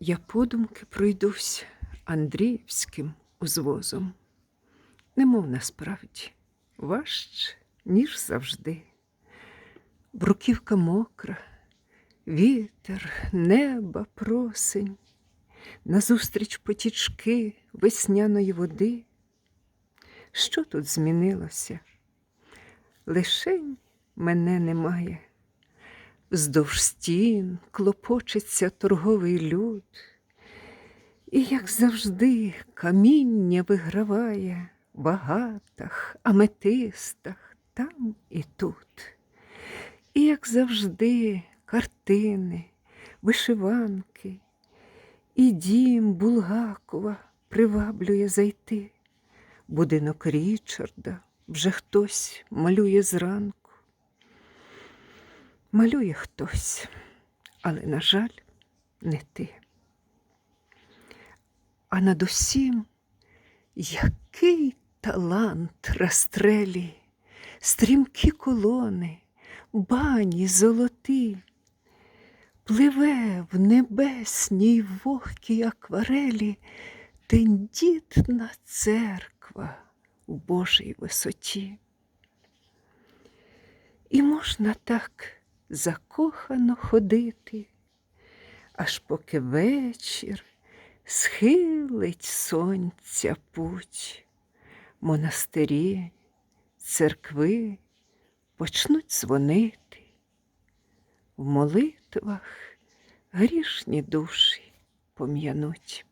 Я подумки пройдусь Андріївським узвозом. Немов насправді важче, ніж завжди. Бруківка мокра, вітер, неба, просень, назустріч потічки весняної води. Що тут змінилося? Лишень мене немає. Вздовж стін клопочеться торговий люд, і, як завжди, каміння виграває в агатах, аметистах там і тут. І, як завжди, картини, вишиванки, і дім Булгакова приваблює зайти. Будинок Річарда вже хтось малює зранку. Малює хтось, але, на жаль, не ти. А над усім який талант растрелі, стрімкі колони, бані золоті, пливе в небесній вогкій акварелі тендітна церква в Божій висоті. І можна так закохано ходити, аж поки вечір схилить сонця путь, монастирі, церкви почнуть дзвонити, в молитвах грішні душі пом'януть.